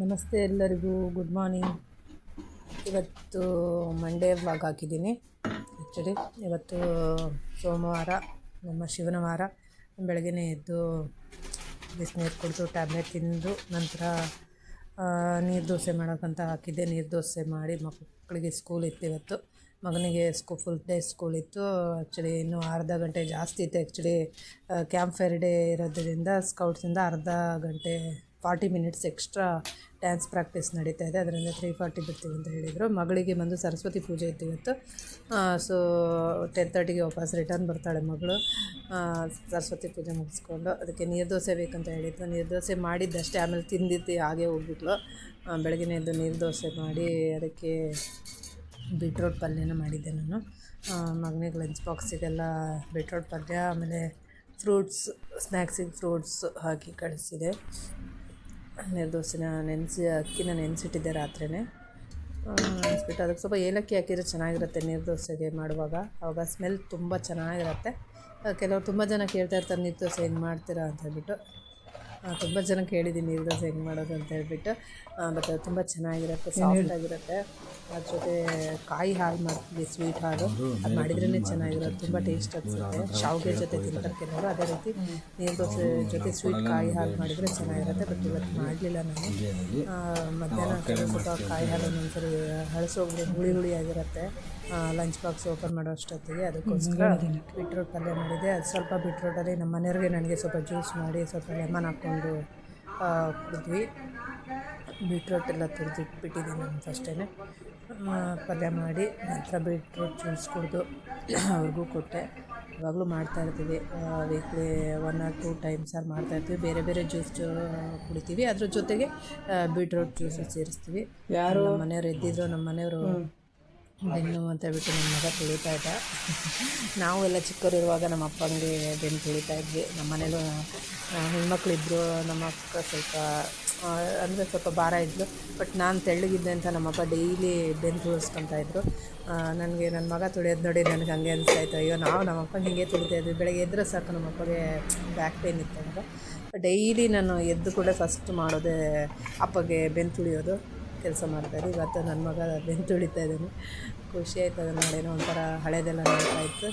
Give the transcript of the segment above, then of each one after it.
ನಮಸ್ತೆ ಎಲ್ಲರಿಗೂ. Good morning ಇವತ್ತು ಮಂಡೇ ವ್ಲಾಗ್ ಹಾಕಿದ್ದೀನಿ. ಆ್ಯಕ್ಚುಲಿ ಇವತ್ತು ಸೋಮವಾರ, ನಮ್ಮ ಶಿವನ ವಾರ. ಬೆಳಗ್ಗೆ ಎದ್ದು ಬಿಸಿನೀರು ಕುಡಿದು ಟ್ಯಾಬ್ಲೆಟ್ ತಿಂದು ನಂತರ ನೀರು ದೋಸೆ ಮಾಡೋಕ್ಕಂತ ಹಾಕಿದ್ದೆ. ನೀರು ದೋಸೆ ಮಾಡಿ ಮಕ್ಕಳಿಗೆ ಸ್ಕೂಲ್ ಇತ್ತು ಇವತ್ತು. ಮಗನಿಗೆ ಸ್ಕೂ ಫುಲ್ ಡೇ ಸ್ಕೂಲ್ ಇತ್ತು. ಆ್ಯಕ್ಚುಲಿ ಇನ್ನೂ ಅರ್ಧ ಗಂಟೆ ಜಾಸ್ತಿ ಇತ್ತು. ಆ್ಯಕ್ಚುಲಿ ಕ್ಯಾಂಪ್ ಫೇರ್ ಡೇ ಇರೋದ್ರಿಂದ ಸ್ಕೌಟ್ಸಿಂದ ಅರ್ಧ ಗಂಟೆ forty minutes extra dance practice ನಡೀತಾ ಇದೆ. ಅದರಿಂದ ತ್ರೀ ಫಾರ್ಟಿ ಬಿಡ್ತೀವಿ ಅಂತ ಹೇಳಿದರು. ಮಗಳಿಗೆ ಬಂದು ಸರಸ್ವತಿ ಪೂಜೆ ಇತ್ತು ಇವತ್ತು. ಸೊ ಟೆನ್ ತರ್ಟಿಗೆ ವಾಪಸ್ ರಿಟರ್ನ್ ಬರ್ತಾಳೆ ಮಗಳು. ಸರಸ್ವತಿ ಪೂಜೆ ಮುಗಿಸ್ಕೊಂಡು ಅದಕ್ಕೆ ನೀರು ದೋಸೆ ಬೇಕಂತ ಹೇಳಿದ್ದು ನೀರು ದೋಸೆ ಮಾಡಿದ್ದಷ್ಟೇ. ಆಮೇಲೆ ತಿಂದಿದ್ದು, ಹಾಗೆ ಹೋಗ್ಬಿಟ್ಲು. ಬೆಳಗ್ಗೆನೇ ಎದ್ದು ನೀರು ದೋಸೆ ಮಾಡಿ ಅದಕ್ಕೆ ಬೀಟ್ರೋಟ್ ಪಲ್ಯನ ಮಾಡಿದ್ದೆ ನಾನು. ಮಗನಿಗೆ ಲಂಚ್ ಬಾಕ್ಸಿಗೆಲ್ಲ ಬೀಟ್ರೋಟ್ ಪಲ್ಯ, ಆಮೇಲೆ ಫ್ರೂಟ್ಸ್ ಸ್ನ್ಯಾಕ್ಸಿಗೆ ಫ್ರೂಟ್ಸ್ ಹಾಕಿ ಕಳಿಸಿದೆ. ನೀರು ದೋಸೆನ ನೆನೆಸಿ, ಅಕ್ಕಿನ ನೆನೆಸಿಟ್ಟಿದ್ದೆ ರಾತ್ರಿನೇ. ನೆನೆಸ್ಬಿಟ್ಟು ಅದಕ್ಕೆ ಸ್ವಲ್ಪ ಏಲಕ್ಕಿ ಹಾಕಿದರೆ ಚೆನ್ನಾಗಿರುತ್ತೆ ನೀರು ದೋಸೆಗೆ ಮಾಡುವಾಗ. ಆವಾಗ ಸ್ಮೆಲ್ ತುಂಬ ಚೆನ್ನಾಗಿರುತ್ತೆ. ಕೆಲವರು ತುಂಬ ಜನ ಕೇಳ್ತಾ ಇರ್ತಾರೆ ದೋಸೆ ಹೆಂಗೆ ಮಾಡ್ತೀರಾ? ಅಂತ ಹೇಳ್ಬಿಟ್ಟು. ತುಂಬ ಜನ ಕೇಳಿದ್ದೀನಿ ನೀರು ದೋಸೆ ಹೆಂಗೆ ಮಾಡೋದು ಅಂತ ಹೇಳ್ಬಿಟ್ಟು ಬಟ್ ತುಂಬ ಚೆನ್ನಾಗಿರುತ್ತೆ ಸಾಫ್ಟ್ ಆಗಿರುತ್ತೆ ಅದ್ರ ಜೊತೆ ಕಾಯಿ ಹಾಲು ಮಾಡ್ತೀವಿ ಸ್ವೀಟ್ ಹಾಲು ಅದು ಮಾಡಿದ್ರೇ ಚೆನ್ನಾಗಿರೋದು ತುಂಬ ಟೇಸ್ಟ್ ಅನಿಸುತ್ತೆ ಶಾವಿಗೆ ಜೊತೆ ತಿಂತಾರೆ ಕೆಲವರು ಅದೇ ರೀತಿ ನೀರು ದೋಸೆ ಜೊತೆ ಸ್ವೀಟ್ ಕಾಯಿ ಹಾಲು ಮಾಡಿದರೆ ಚೆನ್ನಾಗಿರುತ್ತೆ ಬಟ್ ಇವತ್ತು ಮಾಡಲಿಲ್ಲ ನಾನು ಮಧ್ಯಾಹ್ನ ಸ್ವಲ್ಪ ಕಾಯಿ ಹಾಲು ಒಂದೊಂದ್ಸರಿ ಹಳಸೋಗ್ಬಿಟ್ಟು ಹುಳಿ ಹುಳಿ ಆಗಿರುತ್ತೆ ಲಂಚ್ ಬಾಕ್ಸ್ ಓಪನ್ ಮಾಡೋ ಅಷ್ಟೊತ್ತಿಗೆ ಅದಕ್ಕೋಸ್ಕರ ಬಿಟ್ರೋಟ್ ಪಲ್ಯ ಮಾಡಿದೆ ಅದು ಸ್ವಲ್ಪ ಬಿಟ್ರೋಟಲ್ಲಿ ನಮ್ಮ ಮನೆಯವ್ರಿಗೆ ನನಗೆ ಸ್ವಲ್ಪ ಜ್ಯೂಸ್ ಮಾಡಿ ಸ್ವಲ್ಪ ಲೆಮನ್ ಹಾಕ್ಕೊಂಡು ಆ, ಕುಡಿದ್ವಿ. ಬೀಟ್ರೋಟ್ ಎಲ್ಲ ತುರಿದಿಟ್ಬಿಟ್ಟಿದ್ದೀನಿ ನಾನು ಫಸ್ಟೇ ಪಲ್ಯ ಮಾಡಿ ನಂತರ ಬೀಟ್ರೋಟ್ ಜ್ಯೂಸ್ ಕುಡಿದು ಅವ್ರಿಗೂ ಕೊಟ್ಟೆ. ಇವಾಗಲೂ ಮಾಡ್ತಾಯಿರ್ತೀವಿ weekly one or two times ಆರು ಮಾಡ್ತಾಯಿರ್ತೀವಿ ಬೇರೆ ಬೇರೆ ಜ್ಯೂಸ್ ಕುಡಿತೀವಿ. ಅದ್ರ ಜೊತೆಗೆ ಬೀಟ್ರೋಟ್ ಜ್ಯೂಸ್ ಸೇರಿಸ್ತೀವಿ. ಯಾರು? ನಮ್ಮ ಮನೆಯವ್ರು ಎದ್ದಿದ್ರು ನಮ್ಮ ಮನೆಯವರು ಬೆನ್ನು ಅಂತ ಹೇಳ್ಬಿಟ್ಟು ನನ್ನ ಮಗ ತುಳಿತಾ ಇದ್ದ. ನಾವು ಎಲ್ಲ ಚಿಕ್ಕವರಿರುವಾಗ ನಮ್ಮ ಅಪ್ಪಂಗೆ ಬೆನ್ನು ತುಳಿತಾ ಇದ್ವಿ. ನಮ್ಮ ಮನೇಲೂ ಹೆಣ್ಮಕ್ಳಿದ್ರು ನಮ್ಮ ಅಕ್ಕ ಸ್ವಲ್ಪ ಅಂದರೆ ಸ್ವಲ್ಪ ಭಾರ ಇದ್ಲು. ಬಟ್ ನಾನು ತೆಳ್ಳಗಿದ್ದೆ ಅಂತ ನಮ್ಮಪ್ಪ ಡೈಲಿ ಬೆನ್ನು ತುಳಿಸ್ಕೊತಾ ಇದ್ರು. ನನಗೆ ನನ್ನ ಮಗ ತುಳಿಯೋದು ನೋಡಿ ನನಗೆ ಹಂಗೆ ಅನಿಸ್ತಾ ಇತ್ತು ಅಯ್ಯೋ ನಾವು ನಮ್ಮಪ್ಪ ಹಿಂಗೆ ತುಳಿತಾ ಇದ್ವಿ. ಬೆಳಗ್ಗೆ ಎದ್ರೆ ಸಾಕು ನಮ್ಮಪ್ಪಗೆ ಬ್ಯಾಕ್ ಪೇನ್ ಇತ್ತು ಅಂತ ಡೈಲಿ ನಾನು ಎದ್ದು ಕೂಡ ಫಸ್ಟ್ ಮಾಡೋದೇ ಅಪ್ಪಗೆ ಬೆನ್ನು ತುಳಿಯೋದು. ಕೆಲಸ ಮಾಡ್ತಾಯಿದ್ದೆ. ಇವತ್ತು ನನ್ನ ಮಗ ಬೆನ್ನು ತುಳಿತಾ ಇದ್ದಾನೆ ಖುಷಿ ಆಯ್ತು ಅದನ್ನು ನೋಡೇನೋ ಒಂಥರ ಹಳೇದೆಲ್ಲ ಇತ್ತು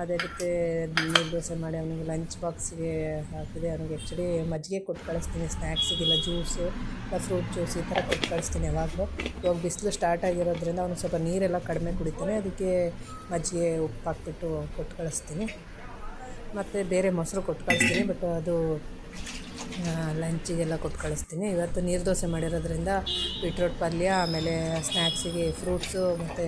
ಅದೇ ರೀತಿ ನೀರು ದೋಸೆ ಮಾಡಿ ಅವನಿಗೆ ಲಂಚ್ ಬಾಕ್ಸ್ಗೆ ಹಾಕಿದೆ. ಅವನಿಗೆ ಆ್ಯಕ್ಚುಲಿ ಮಜ್ಜಿಗೆ ಕೊಟ್ಟು ಕಳಿಸ್ತೀನಿ ಸ್ನ್ಯಾಕ್ಸಿಗೆಲ್ಲ ಜ್ಯೂಸು ಇಲ್ಲ ಫ್ರೂಟ್ ಜ್ಯೂಸ್ ಈ ಥರ ಕೊಟ್ಟು ಕಳಿಸ್ತೀನಿ ಯಾವಾಗಲೂ. ಇವಾಗ ಬಿಸಿಲು ಸ್ಟಾರ್ಟ್ ಆಗಿರೋದ್ರಿಂದ ಅವನು ಸ್ವಲ್ಪ ನೀರೆಲ್ಲ ಕಡಿಮೆ ಕುಡಿತಾನೆ. ಅದಕ್ಕೆ ಮಜ್ಜಿಗೆ ಉಪ್ಪು ಹಾಕ್ಬಿಟ್ಟು ಕೊಟ್ಟು ಕಳಿಸ್ತೀನಿ. ಮತ್ತು ಬೇರೆ ಮೊಸರು ಕೊಟ್ಟು ಕಳಿಸ್ತೀನಿ ಬಟ್ ಅದು ಲಂಚಿಗೆಲ್ಲ ಕೊಟ್ಟು ಕಳಿಸ್ತೀನಿ. ಇವತ್ತು ನೀರು ದೋಸೆ ಮಾಡಿರೋದ್ರಿಂದ ಬೀಟ್ರೋಟ್ ಪಲ್ಯ, ಆಮೇಲೆ ಸ್ನ್ಯಾಕ್ಸಿಗೆ ಫ್ರೂಟ್ಸು ಮತ್ತು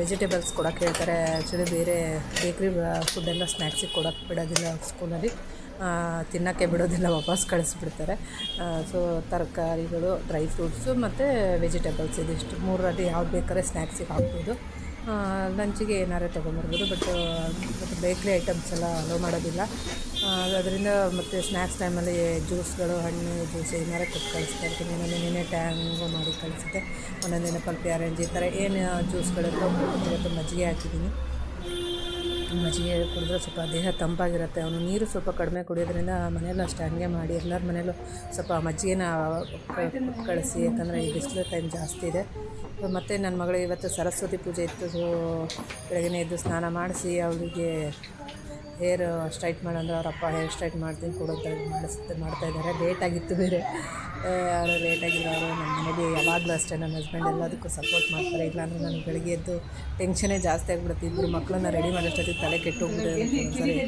ವೆಜಿಟೇಬಲ್ಸ್ ಕೊಡೋಕ್ಕೆ ಹೇಳ್ತಾರೆ. ಆ್ಯಕ್ಚುಲಿ ಬೇರೆ ಬೇಕ್ರಿ ಫುಡ್ಡೆಲ್ಲ ಸ್ನ್ಯಾಕ್ಸಿಗೆ ಕೊಡೋಕ್ಕೆ ಬಿಡೋದಿಲ್ಲ ಸ್ಕೂಲಲ್ಲಿ ತಿನ್ನೋಕ್ಕೆ ಬಿಡೋದಿಲ್ಲ, ವಾಪಸ್ ಕಳಿಸ್ಬಿಡ್ತಾರೆ. ಸೊ ತರಕಾರಿಗಳು ಡ್ರೈ ಫ್ರೂಟ್ಸು ಮತ್ತು ವೆಜಿಟೇಬಲ್ಸ್ ಇದಿಷ್ಟು. ಮೂರರಲ್ಲಿ ಯಾವ್ದು ಬೇಕಾದ್ರೆ ಸ್ನ್ಯಾಕ್ಸಿಗೆ ಹಾಕ್ಬೋದು. ಲಂಚಿಗೆ ಏನಾರೇ ತೊಗೊಂಬರ್ಬೋದು ಬಟ್ ಮತ್ತು ಬೇಕ್ರಿ ಐಟಮ್ಸ್ ಎಲ್ಲ ಅಲೋ ಮಾಡೋದಿಲ್ಲ. ಅದರಿಂದ ಮತ್ತು ಸ್ನ್ಯಾಕ್ಸ್ ಟೈಮಲ್ಲಿ ಜ್ಯೂಸ್ಗಳು ಹಣ್ಣು ಜ್ಯೂಸ್ ಏನಾರೇ ಕೊಟ್ಟು ಕಳಿಸ್ತಾ ಇರ್ತೀನಿ. ಒಂದೊಂದು ನಿನ್ನೆ ಟ್ಯಾಂಗು ಮಾಡಿ ಕಳಿಸುತ್ತೆ ಒಂದೊಂದು ದಿನ ಪಲ್ಪಿ ಆರೆಂಜ್ ಈ ಥರ ಏನು ಜ್ಯೂಸ್ಗಳಿತ್ತು ಇವತ್ತು ಮಜ್ಜಿಗೆ ಹಾಕಿದ್ದೀನಿ. ಮಜ್ಜಿಗೆ ಕುಡಿದ್ರೆ ಸ್ವಲ್ಪ ದೇಹ ತಂಪಾಗಿರುತ್ತೆ. ಅವನು ನೀರು ಸ್ವಲ್ಪ ಕಡಿಮೆ ಕುಡಿಯೋದ್ರಿಂದ ಮನೆಯಲ್ಲೂ ಅಷ್ಟೇ ಹಂಗೆ ಮಾಡಿ. ಎಲ್ಲರ ಮನೆಯಲ್ಲೂ ಸ್ವಲ್ಪ ಮಜ್ಜಿಗೆನ ಕಳಿಸಿ. ಯಾಕಂದರೆ ಈ ಬಿಸಿಲು ಟೈಮ್ ಜಾಸ್ತಿ ಇದೆ. ಮತ್ತು ನನ್ನ ಮಗಳು ಇವತ್ತು ಸರಸ್ವತಿ ಪೂಜೆ ಇತ್ತು. ಸೊ ಬೆಳಗ್ಗೆ ಎದ್ದು ಸ್ನಾನ ಮಾಡಿಸಿ, ಅವಳಿಗೆ ಹೇರ್ ಸ್ಟ್ರೈಟ್ ಮಾಡಂದ್ರೆ ಅವ್ರ ಅಪ್ಪ ಹೇರ್ ಸ್ಟ್ರೈಟ್ ಮಾಡ್ತೀನಿ ಕೊಡೋದು ಮಾಡಿಸ್ತಾ ಮಾಡ್ತಾಯಿದ್ದಾರೆ ಲೇಟಾಗಿತ್ತು ಬೇರೆ. ಅವರು ಲೇಟಾಗಿಲ್ಲ ಅವರು ನಮ್ಮ ಮನೇಲಿ ಯಾವಾಗಲೂ ಅಷ್ಟೇ. ನನ್ನ ಹಸ್ಬೆಂಡ್ ಎಲ್ಲದಕ್ಕೂ ಸಪೋರ್ಟ್ ಮಾಡ್ತಾರೆ. ಇಲ್ಲಾಂದರೆ ನಾನು ಬೆಳಗ್ಗೆ ಎದ್ದು ಟೆನ್ಷನೇ ಜಾಸ್ತಿ ಆಗಿಬಿಡುತ್ತೆ. ಇಬ್ಬರು ಮಕ್ಕಳನ್ನ ರೆಡಿ ಮಾಡೋಷ್ಟೊತ್ತಿಗೆ ತಲೆ ಕೆಟ್ಟು ಒಂದ್ಸರಿ.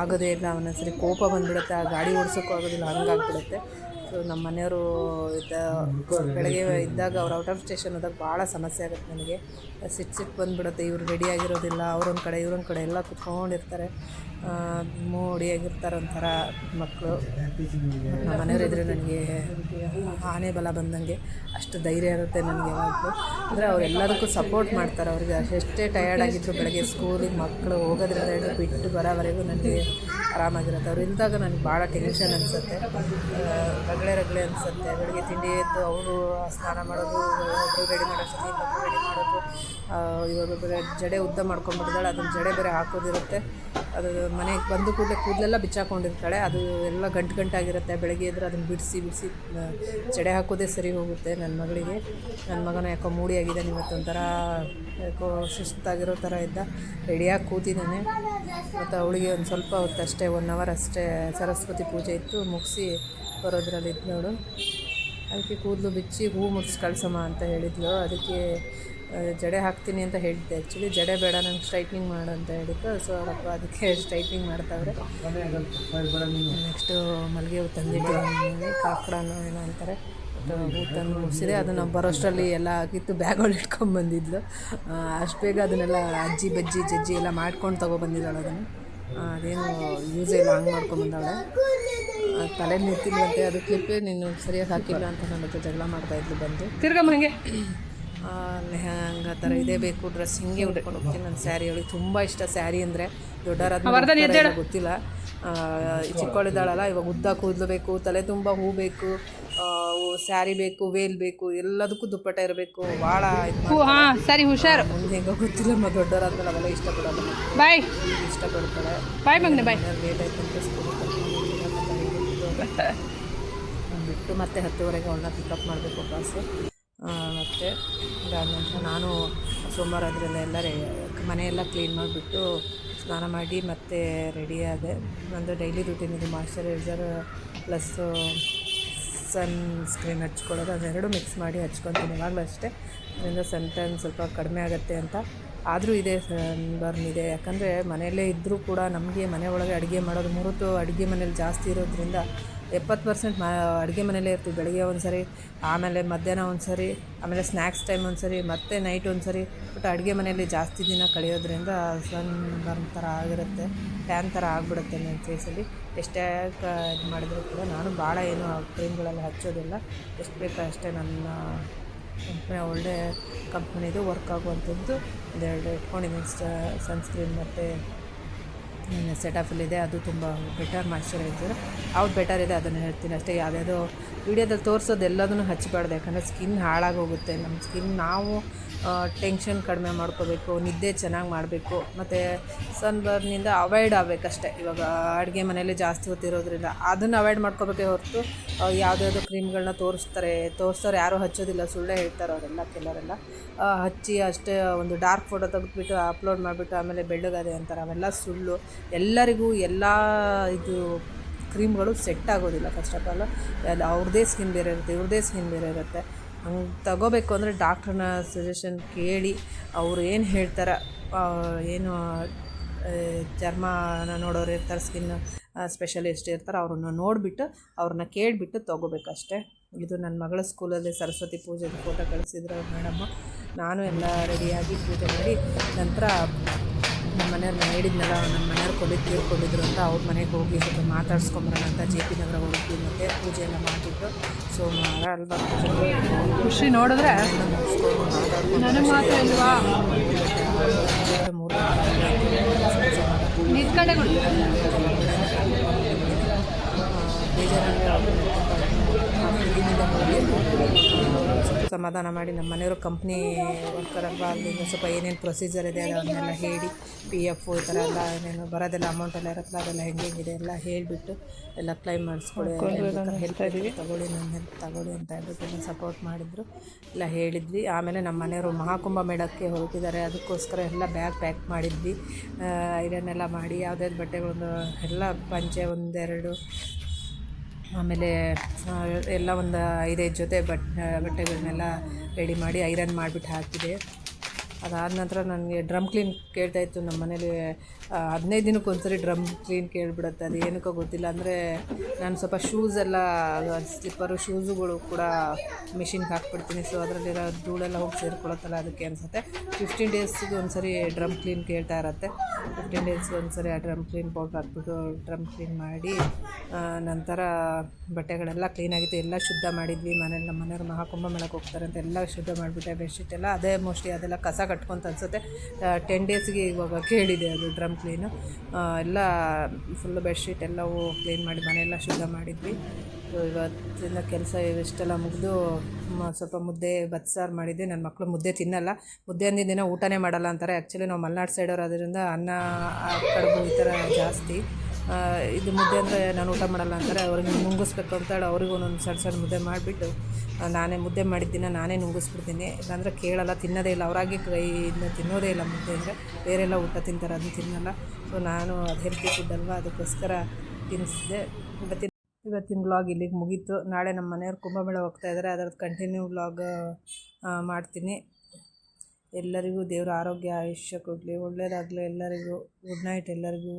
ಆಗೋದೇ ಇಲ್ಲ. ಒಂದೊಂದ್ಸರಿ ಕೋಪ ಬಂದ್ಬಿಡುತ್ತೆ. ಆ ಗಾಡಿ ಓಡಿಸೋಕ್ಕೂ ಆಗೋದಿಲ್ಲ. ಹಂಗಾಗ್ಬಿಡುತ್ತೆ. ನಮ್ಮ ಮನೆಯವರು ಇದ್ದ ಬೆಳಗ್ಗೆ ಇದ್ದಾಗ ಅವ್ರು ಔಟ್ ಆಫ್ ಸ್ಟೇಷನ್ ಹೋದಾಗ ಭಾಳ ಸಮಸ್ಯೆ ಆಗುತ್ತೆ ನನಗೆ. ಸಿಟ್ಟು ಸಿಟ್ಟು ಬಂದುಬಿಡುತ್ತೆ, ಇವ್ರು ರೆಡಿ ಆಗಿರೋದಿಲ್ಲ, ಅವ್ರೊಂದು ಕಡೆ, ಇವ್ರೊಂದು ಕಡೆ ಎಲ್ಲ ಕುತ್ಕೊಂಡಿರ್ತಾರೆ. ಮೋಡಿಯಾಗಿರ್ತಾರೆ ಒಂಥರ ಮಕ್ಕಳು ನಮ್ಮ ಮನೆಯವರಿದ್ರೆ ನನಗೆ ಆನೆ ಬಲ ಬಂದಂಗೆ ಅಷ್ಟು ಧೈರ್ಯ ಇರುತ್ತೆ ನನಗೆ ಯಾವಾಗಲೂ. ಅಂದರೆ ಅವರೆಲ್ಲದಕ್ಕೂ ಸಪೋರ್ಟ್ ಮಾಡ್ತಾರೆ ಅವ್ರಿಗೆ. ಎಷ್ಟೇ ಟಯರ್ಡ್ ಆಗಿದ್ರು ಬೆಳಗ್ಗೆ ಸ್ಕೂಲಿಗೆ ಮಕ್ಕಳು ಹೋಗೋದ್ರಿಂದ ಹಿಡಿದು ಬಿಟ್ಟು ಬರೋವರೆಗೂ ನನಗೆ ಆರಾಮಾಗಿರುತ್ತೆ. ಅವ್ರು ಇದ್ದಾಗ ನನಗೆ ಭಾಳ ಟೆನ್ಷನ್ ಅನಿಸುತ್ತೆ. ರಗಳೆ ರಗಳೆ ಅನಿಸುತ್ತೆ. ಬೆಳಗ್ಗೆ ತಿಂಡಿ ಎದ್ದು ಅವರು ಸ್ನಾನ ಮಾಡೋದು ಒಬ್ಬರು ರೆಡಿ ಮಾಡೋಷ್ಟೊತ್ತಿಗೆ ಮಕ್ಕಳು ರೆಡಿ ಮಾಡೋದು. ಇವಾಗ ಜಡೆ ಉದ್ದ ಮಾಡ್ಕೊಂಡ್ಬಿಡ್ತಾಳೆ ಅದನ್ನು ಜಡೆ ಬೇರೆ ಹಾಕೋದಿರುತ್ತೆ. ಅದು ಮನೆಗೆ ಬಂದು ಕೂಡಲೇ ಕೂದಲೆಲ್ಲ ಬಿಚ್ಚಾಕೊಂಡಿರ್ತಾಳೆ. ಅದು ಎಲ್ಲ ಗಂಟು ಗಂಟಾಗಿರುತ್ತೆ. ಬೆಳಗ್ಗೆ ಎದ್ರೆ ಅದನ್ನು ಬಿಡಿಸಿ ಬಿಡಿಸಿ ಚಡೆ ಹಾಕೋದೇ ಸರಿ ಹೋಗುತ್ತೆ ನನ್ನ ಮಗಳಿಗೆ. ನನ್ನ ಮಗನ ಯಾಕೋ ಮೂಡಿಯಾಗಿದ್ದಾನೆ ಇವತ್ತು ಒಂಥರ, ಯಾಕೋ ಸುಸ್ತಾಗಿರೋ ಥರ ಇದ್ದ. ರೆಡಿಯಾಗಿ ಕೂತಿದ್ದಾನೆ. ಮತ್ತು ಅವಳಿಗೆ ಒಂದು ಸ್ವಲ್ಪ ಹೊತ್ತಷ್ಟೇ ಒನ್ ಅವರ್ ಅಷ್ಟೇ ಸರಸ್ವತಿ ಪೂಜೆ ಇತ್ತು. ಮುಗಿಸಿ ಬರೋದ್ರಲ್ಲಿ ಇದ್ನವಳು ಅದಕ್ಕೆ ಕೂದಲು ಬಿಚ್ಚಿ ಹೂ ಮುಗಿಸಿ ಕಳ್ಸಮ್ಮ ಅಂತ ಹೇಳಿದ್ಲು. ಅದಕ್ಕೆ ಜಡೆ ಹಾಕ್ತೀನಿ ಅಂತ ಹೇಳಿದ್ದೆ. ಆ್ಯಕ್ಚುಲಿ ಜಡೆ ಬೇಡ, ನಂಗೆ ಸ್ಟ್ರೈಟ್ನಿಂಗ್ ಮಾಡು ಅಂತ ಹೇಳಿದ್ದು ಸೊ ಅವರಪ್ಪ ಅದಕ್ಕೆ ಸ್ಟ್ರೈಟ್ನಿಂಗ್ ಮಾಡ್ತಾವ್ರೆ. ನೆಕ್ಸ್ಟು ಮಲ್ಲಿಗೆ ಹೂ ತಂದಿಟ್ಟು ಕಾಕಡನೋ ಏನೋ ಅಂತಾರೆ. ಹೂ ತಂದು ಮುಗಿಸಿದೆ ಅದನ್ನು ಬರೋಷ್ಟರಲ್ಲಿ ಎಲ್ಲ ಹಾಕಿತ್ತು. ಬ್ಯಾಗಳು ಇಟ್ಕೊಂಡು ಬಂದಿದ್ಲು. ಅಷ್ಟು ಬೇಗ ಅದನ್ನೆಲ್ಲ ಅಜ್ಜಿ, ಬಜ್ಜಿ, ಜಜ್ಜಿ ಎಲ್ಲ ಮಾಡ್ಕೊಂಡು ತೊಗೊಬಂದಿದ್ದಾಳೆ ಅದನ್ನು. ಅದೇನು ಯೂಸೇ ಇಲ್ಲ, ಹಂಗೆ ಮಾಡ್ಕೊಂಬಂದವಳೆ ತಲೆ ನಿಂತಿಲ್ಲ ಅದು ಕ್ಲಿಪ್ಪೇ ನೀನು ಸರಿಯಾಗಿ ಹಾಕಿಲ್ಲ ಅಂತ ನನ್ನ ಹತ್ರ ಜಗಳ ಮಾಡ್ತಾ ಇದ್ಲು ಬಂದು. ತಿರ್ಗಮ್ಮ ಹಂಗೆ. ಲೆಹಂಗ ಆ ಥರ ಇದೇ ಬೇಕು ಡ್ರೆಸ್ ಹಿಂಗೆ ಉಟ್ಕೊಂಡು ಹೋಗ್ತೀನಿ. ನನ್ನ ಸ್ಯಾರಿ ಅವಳಿಗೆ ತುಂಬ ಇಷ್ಟ ಸ್ಯಾರಿ ಅಂದರೆ ದೊಡ್ಡವರಾದ ಗೊತ್ತಿಲ್ಲ. ಚಿಕ್ಕವಳಿದ್ದಾಳಲ್ಲ ಇವಾಗ ಉದ್ದ ಕೂದಲು ಬೇಕು ತಲೆ ತುಂಬ ಹೂ ಬೇಕು ಸ್ಯಾರಿ ಬೇಕು ವೇಲ್ ಬೇಕು ಎಲ್ಲದಕ್ಕೂ ದುಪ್ಪಟ್ಟ ಇರಬೇಕು ಭಾಳ ಸರಿ ಹುಷಾರು. ಮುಂದೆ ಹೆಂಗೋ ಗೊತ್ತಿಲ್ಲ ಮ ದೊಡ್ಡವರಾದ್ಮೇಲೆ ಅವೆಲ್ಲ ಇಷ್ಟಪಡಲ್ಲ. ಬಾಯ್ ಇಷ್ಟಪಡ್ತಾಳೆ ಬಾಯ್ ಮಗನೆ ಬಾಯ್ ಲೇಟ್ ಆಯ್ತು ಅಂತ ಬಿಟ್ಟು ಮತ್ತೆ ಹತ್ತುವರೆಗೆ ಅವಳನ್ನ ಪಿಕಪ್ ಮಾಡಬೇಕು ವಾಪಸ್ಸು ಮತ್ತು ಇದಾದ ನಾನು ಸೋಮವಾರ ಅದರಿಂದ ಎಲ್ಲ ರೆ ಮನೆಯೆಲ್ಲ ಕ್ಲೀನ್ ಮಾಡಿಬಿಟ್ಟು ಸ್ನಾನ ಮಾಡಿ ಮತ್ತೆ ರೆಡಿ ಆದೆ. ನಂದು ಡೈಲಿ ರುಟೀನ್ ಇದು ಮಾಯ್ಶ್ಚರೈಸರ್ ಪ್ಲಸ್ಸು ಸನ್ ಸ್ಕ್ರೀನ್ ಹಚ್ಕೊಳ್ಳೋದು. ಅದೆರಡು ಮಿಕ್ಸ್ ಮಾಡಿ ಹಚ್ಕೊತೀನಿ. ಇವಾಗಲೂ ಅಷ್ಟೇ. ಅದರಿಂದ ಸನ್ ಟೈಮ್ ಸ್ವಲ್ಪ ಕಡಿಮೆ ಆಗುತ್ತೆ ಅಂತ ಆದರೂ ಇದೆ ಬರ್ನ್ ಇದೆ. ಯಾಕಂದರೆ ಮನೆಯಲ್ಲೇ ಇದ್ದರೂ ಕೂಡ ನಮಗೆ ಮನೆ ಒಳಗೆ ಅಡುಗೆ ಮಾಡೋದು, ಮೂರೊತ್ತು ಅಡುಗೆ ಮನೇಲಿ ಜಾಸ್ತಿ ಇರೋದ್ರಿಂದ ಎಪ್ಪತ್ತು ಪರ್ಸೆಂಟ್ ಮಾ, ಅಡುಗೆ ಮನೆಯಲ್ಲೇ ಇರ್ತೀವಿ. ಬೆಳಗ್ಗೆ ಒಂದು ಸರಿ ಆಮೇಲೆ ಮಧ್ಯಾಹ್ನ ಒಂದು ಸರಿ ಆಮೇಲೆ ಸ್ನ್ಯಾಕ್ಸ್ ಟೈಮ್ ಒಂದು ಸರಿ ಮತ್ತೆ ನೈಟ್ ಒಂದು ಸರಿ ಬಟ್ ಅಡುಗೆ ಮನೆಯಲ್ಲಿ ಜಾಸ್ತಿ ದಿನ ಕಳೆಯೋದ್ರಿಂದ ಸನ್ ಬರ್ನ್ ಥರ ಆಗಿರುತ್ತೆ. ಟ್ಯಾನ್ ಥರ ಆಗಿಬಿಡುತ್ತೆ ನನ್ನ ಫೇಸಲ್ಲಿ ಎಷ್ಟೇ ಕ, ಇದು ಮಾಡಿದರೂ ಕೂಡ ನಾನು ಭಾಳ ಏನು ಕ್ರೀಮ್ಗಳೆಲ್ಲ ಹಚ್ಚೋದಿಲ್ಲ. ಎಷ್ಟು ಬೇಕೋ ಅಷ್ಟೇ ನನ್ನ ಕಂಪ್ನಿ ಒಳ್ಳೆ ಕಂಪ್ನಿದು ವರ್ಕ್ ಆಗುವಂಥದ್ದು. ಒಂದೆರಡು ಇಟ್ಕೊಂಡಿದ್ದೀನಿ ಸನ್ಸ್ಕ್ರೀನ್ ಮತ್ತು ಸೆಟಫಿಲ್ ಇದೆ, ಅದು ತುಂಬ ಬೆಟರ್ ಮಾಯ್ಶ್ಚರೈಸರ್ ಯಾವ್ದು ಬೆಟರ್ ಇದೆ, ಅದನ್ನು ಹೇಳ್ತೀನಿ ಅಷ್ಟೇ. ಯಾವ್ಯಾವುದೋ ವಿಡಿಯೋದಲ್ಲಿ ತೋರಿಸೋದು ಎಲ್ಲದನ್ನು ಹಚ್ಚಬಾರ್ದು ಯಾಕಂದರೆ ಸ್ಕಿನ್ ಹಾಳಾಗೋಗುತ್ತೆ ನಮ್ಮ ಸ್ಕಿನ್ ನಾವು ಟೆನ್ಷನ್ ಕಡಿಮೆ ಮಾಡ್ಕೋಬೇಕು, ನಿದ್ದೆ ಚೆನ್ನಾಗಿ ಮಾಡಬೇಕು, ಮತ್ತು ಸನ್ಬರ್ನಿಂದ ಅವಾಯ್ಡ್ ಆಗಬೇಕಷ್ಟೆ. ಇವಾಗ ಅಡುಗೆ ಮನೇಲಿ ಜಾಸ್ತಿ ಹೊತ್ತಿರೋದ್ರಿಂದ ಅದನ್ನು ಅವಾಯ್ಡ್ ಮಾಡ್ಕೋಬೇಕೇ ಹೊರತು ಯಾವುದ್ಯಾವುದೋ ಕ್ರೀಮ್ಗಳನ್ನ ತೋರಿಸ್ತಾರೆ ತೋರಿಸ್ತಾರೆ ಯಾರೂ ಹಚ್ಚೋದಿಲ್ಲ, ಸುಳ್ಳೇ ಹೇಳ್ತಾರೆ ಅವರೆಲ್ಲ ಕೆಲವರೆಲ್ಲ. ಹಚ್ಚಿ ಅಷ್ಟೇ ಒಂದು ಡಾರ್ಕ್ ಫೋಟೋ ತೆಗೆದುಬಿಟ್ಟು ಅಪ್ಲೋಡ್ ಮಾಡಿಬಿಟ್ಟು ಆಮೇಲೆ ಬೆಳ್ಳಗಾದೆ ಅಂತಾರೆ. ಅವೆಲ್ಲ ಸುಳ್ಳು. ಎಲ್ಲರಿಗೂ ಎಲ್ಲ ಇದು ಕ್ರೀಮ್ಗಳು ಸೆಟ್ ಆಗೋದಿಲ್ಲ ಫಸ್ಟ್ ಆಫ್ ಆಲ್ ಅವ್ರದ್ದೇ ಸ್ಕಿನ್ ಬೇರೆ ಇರುತ್ತೆ ಇವ್ರದ್ದೇ ಸ್ಕಿನ್ ಬೇರೆ ಇರುತ್ತೆ. ಹಂಗೆ ತಗೋಬೇಕು ಅಂದರೆ ಡಾಕ್ಟ್ರನ್ನ ಸಜೆಷನ್ ಕೇಳಿ ಅವ್ರು ಏನು ಹೇಳ್ತಾರೆ ಏನು ಚರ್ಮನ ನೋಡೋರು ಇರ್ತಾರೆ ಸ್ಕಿನ್ ಸ್ಪೆಷಲಿಸ್ಟ್ ಇರ್ತಾರೆ, ಅವ್ರನ್ನ ನೋಡಿಬಿಟ್ಟು ಅವ್ರನ್ನ ಕೇಳಿಬಿಟ್ಟು ತೊಗೋಬೇಕಷ್ಟೆ ಇದು ನನ್ನ ಮಗಳ ಸ್ಕೂಲಲ್ಲಿ ಸರಸ್ವತಿ ಪೂಜೆ ಫೋಟೋ ಕಳಿಸಿದ್ರು ಮೇಡಮ್ಮ ನಾನು ಎಲ್ಲ ರೆಡಿಯಾಗಿ ಪೂಜೆ ಮಾಡಿ ನಂತರ ನಮ್ಮ ಮನೆಯವ್ರನ್ನ ಹೇಳಿದ್ನಲ್ಲ ನಮ್ಮ ಮನೆಯವ್ರು ಕೊಲ್ಲಿದ್ದು ತೀರ್ಕೊಂಡಿದ್ರು ಅಂತ ಅವ್ರ ಮನೆಗೆ ಹೋಗಿ ಸ್ವಲ್ಪ ಮಾತಾಡ್ಸ್ಕೊಂಬರೋಣ ಅಂತ ಜೆ ಪಿ ನಗರ ಹೋಗಿ ಮತ್ತು ಪೂಜೆ ಎಲ್ಲ ಮಾಡಿಬಿಟ್ಟು ಸೋಮವಾರ ಅಲ್ವಾ? ಖುಷಿ ನೋಡಿದ್ರೆ ನನಗೆ ಮಾತ್ರ ಇಲ್ವಾ? ಮೂರು ನಿಂತ್ಕೊಂಡೆ ಹೋಗಿ ಸಮಾಧಾನ ಮಾಡಿ ನಮ್ಮ ಮನೆಯವರು ಕಂಪ್ನಿ ವರ್ಕರ್ ಅಲ್ವಾ? ಅಲ್ಲಿಂದ ಸ್ವಲ್ಪ ಏನೇನು ಪ್ರೊಸೀಜರ್ ಇದೆ ಅದನ್ನೆಲ್ಲ ಹೇಳಿ ಪಿ ಎಫ್ ಈ ಥರ ಎಲ್ಲ ಏನೇನು ಬರೋದೆಲ್ಲ ಅಮೌಂಟ್ ಎಲ್ಲ ಇರುತ್ತಲ್ಲ ಅದೆಲ್ಲ ಹೆಂಗೆ ಹೆಂಗಿದೆ ಎಲ್ಲ ಹೇಳಿಬಿಟ್ಟು ಎಲ್ಲ ಕ್ಲೈಮ್ ಮಾಡಿಸ್ಕೊಳ್ಳಿ. ಹೆಲ್ಪ್ ತಗೊಳ್ಳಿ ನನ್ನ ಹೆಲ್ಪ್ ತಗೊಳ್ಳಿ ಅಂತ ಹೇಳ್ಬಿಟ್ಟು ಎಲ್ಲ ಸಪೋರ್ಟ್ ಮಾಡಿದ್ರು. ಎಲ್ಲ ಹೇಳಿದ್ವಿ. ಆಮೇಲೆ ನಮ್ಮ ಮನೆಯವರು ಮಹಾಕುಂಭ ಮೇಳಕ್ಕೆ ಹೊರಟಿದ್ದಾರೆ. ಅದಕ್ಕೋಸ್ಕರ ಎಲ್ಲ ಬ್ಯಾಗ್ ಪ್ಯಾಕ್ ಮಾಡಿದ್ವಿ. ಇದನ್ನೆಲ್ಲ ಮಾಡಿ ಯಾವುದ್ಯಾವ್ದು ಬಟ್ಟೆಗಳೊಂದು ಎಲ್ಲ ಪಂಚೆ ಒಂದೆರಡು ಆಮೇಲೆ ಎಲ್ಲ ಒಂದು ಐದೈದು ಜೊತೆ ಬಟ್ ಬಟ್ಟೆಗಳನ್ನೆಲ್ಲ ರೆಡಿ ಮಾಡಿ ಐರನ್ ಮಾಡಿಬಿಟ್ಟು ಹಾಕಿದೆ. ಅದಾದ ನಂತರ ನನಗೆ ಡ್ರಮ್ ಕ್ಲೀನ್ ಕೇಳ್ತಾ ಇತ್ತು ನಮ್ಮ ಮನೇಲಿ ಹದಿನೈದು ದಿನಕ್ಕೆ ಒಂದ್ಸರಿ ಡ್ರಮ್ ಕ್ಲೀನ್ ಕೇಳಿಬಿಡುತ್ತೆ, ಅದು ಏನಕ್ಕೋ ಗೊತ್ತಿಲ್ಲ. ಅಂದರೆ ನಾನು ಸ್ವಲ್ಪ ಶೂಸ್ ಎಲ್ಲ ಸ್ಲಿಪ್ಪರು ಶೂಸುಗಳು ಕೂಡ ಮಿಷಿನ್ಗೆ ಹಾಕ್ಬಿಡ್ತೀನಿ. ಸೊ ಅದರಲ್ಲಿರೋ ಧೂಳೆಲ್ಲ ಹೋಗಿ ಸೇರ್ಕೊಳತ್ತಲ್ಲ ಅದಕ್ಕೆ ಅನಿಸುತ್ತೆ. ಫಿಫ್ಟೀನ್ ಡೇಸ್ಗೆ ಒಂದ್ಸರಿ ಡ್ರಮ್ ಕ್ಲೀನ್ ಕೇಳ್ತಾ ಇರತ್ತೆ. ಫಿಫ್ಟೀನ್ ಡೇಸ್ಗೆ ಒಂದ್ಸರಿ ಆ ಡ್ರಮ್ ಕ್ಲೀನ್ ಪೌಡ್ರ್ ಹಾಕ್ಬಿಟ್ಟು ಡ್ರಮ್ ಕ್ಲೀನ್ ಮಾಡಿ ನಂತರ ಬಟ್ಟೆಗಳೆಲ್ಲ ಕ್ಲೀನಾಗಿತ್ತು ಎಲ್ಲ ಶುದ್ಧ ಮಾಡಿದ್ವಿ. ಮನೇಲಿ ನಮ್ಮ ಮನೆಯವ್ರು ಮಹಾಕುಂಭ ಮೇಳಕ್ಕೆ ಹೋಗ್ತಾರೆ ಅಂತ ಎಲ್ಲ ಶುದ್ಧ ಮಾಡಿಬಿಟ್ಟೆ. ಬೆಡ್ಶೀಟ್ ಎಲ್ಲ ಅದೇ ಮೋಸ್ಟ್ಲಿ ಅದೆಲ್ಲ ಕಸ ಕಟ್ಕೊಂತ ಅನಿಸುತ್ತೆ. ಟೆನ್ ಡೇಸ್ಗೆ ಇವಾಗ ಕೇಳಿದೆ ಅದು ಡ್ರಮ್ ಕ್ಲೀನು ಎಲ್ಲ ಫುಲ್ಲು ಬೆಡ್ಶೀಟ್ ಎಲ್ಲವೂ ಕ್ಲೀನ್ ಮಾಡಿ ಮನೆಯೆಲ್ಲ ಶುದ್ಧ ಮಾಡಿದ್ವಿ. ಸೊ ಇವತ್ತಿನ ಕೆಲಸ ಇವೆಷ್ಟೆಲ್ಲ ಮುಗಿದು ಸ್ವಲ್ಪ ಮುದ್ದೆ ಬತ್ಸಾರು ಮಾಡಿದ್ವಿ. ನನ್ನ ಮಕ್ಕಳು ಮುದ್ದೆ ತಿನ್ನಲ್ಲ. ಮುದ್ದೆ ಅಂದಿನ ದಿನ ಊಟನೇ ಮಾಡಲ್ಲ ಅಂತಾರೆ. ಆ್ಯಕ್ಚುಲಿ ನಾವು ಮಲೆನಾಡು ಸೈಡವ್ರು ಅದರಿಂದ ಅನ್ನ, ಆ ಕಡುಬು ಈ ಥರ ಜಾಸ್ತಿ. ಇದು ಮುದ್ದೆ ಅಂದರೆ ನಾನು ಊಟ ಮಾಡಲ್ಲ ಅಂತಾರೆ, ಅವ್ರಿಗೆ ನುಂಗಿಸ್ಬೇಕು ಅಂತೇಳಿ ಅವ್ರಿಗೂ ಒಂದೊಂದು ಸಣ್ಣ ಸಣ್ಣ ಮುದ್ದೆ ಮಾಡಿಬಿಟ್ಟು ನಾನೇ ಮುದ್ದೆ ಮಾಡಿದ್ದಿನ ನಾನೇ ನುಂಗಿಸ್ಬಿಡ್ತೀನಿ. ಇಲ್ಲಾಂದರೆ ಕೇಳಲ್ಲ, ತಿನ್ನೋದೇ ಇಲ್ಲ. ಅವರಾಗಿ ಕೈಯಿಂದ ತಿನ್ನೋದೇ ಇಲ್ಲ ಮುದ್ದೆ ಅಂದರೆ ಬೇರೆಲ್ಲ ಊಟ ತಿಂತಾರೆ, ಅದನ್ನು ತಿನ್ನಲ್ಲ. ಸೊ ನಾನು ಅದು ಹೆಲ್ತಿ ಅದಕ್ಕೋಸ್ಕರ ತಿನ್ನಿಸಿದೆ ಇವತ್ತಿನ ಇವತ್ತಿನ ವ್ಲಾಗ್ ಇಲ್ಲಿಗೆ ಮುಗೀತು. ನಾಳೆ ನಮ್ಮ ಮನೆಯವ್ರು ಕುಂಭಮೇಳ ಹೋಗ್ತಾ ಇದ್ದಾರೆ ಅದರದ್ದು ಕಂಟಿನ್ಯೂ ವ್ಲಾಗ್ ಮಾಡ್ತೀನಿ. ಎಲ್ಲರಿಗೂ ದೇವರ ಆರೋಗ್ಯ, ಆಯುಷ್ಯ ಕೊಡಲಿ. ಒಳ್ಳೆಯದಾಗಲಿ ಎಲ್ಲರಿಗೂ. ಗುಡ್ ನೈಟ್ ಎಲ್ಲರಿಗೂ.